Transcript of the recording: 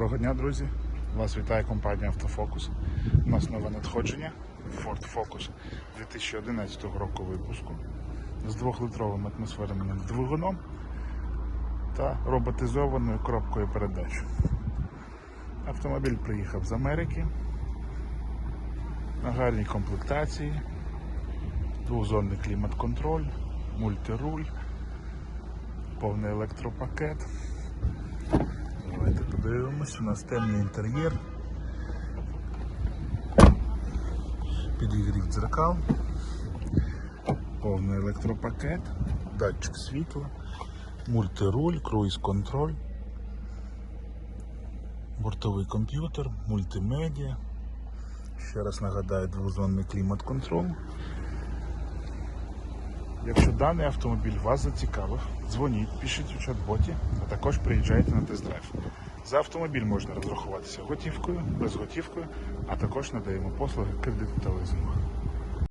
Доброго дня, друзі! Вас вітає компанія Автофокус. У нас нове надходження Ford Focus 2011 року випуску з двохлитровим атмосферним двигуном та роботизованою коробкою передач. Автомобіль приїхав з Америки на гарній комплектації, двохзонний клімат-контроль, мультируль, повний електропакет. Подивимось, у нас темний інтер'єр. Підігрів дзеркал, повний електропакет, датчик світла, мультируль, круїз-контроль, бортовий комп'ютер, мультимедіа. Ще раз нагадаю, двозонний клімат-контроль. Якщо даний автомобіль вас зацікавив, дзвоніть, пишіть у чат-боті, а також приїжджайте на тест-драйв. За автомобіль можна розрахуватися готівкою, безготівкою, а також надаємо послуги кредиту та лизингу.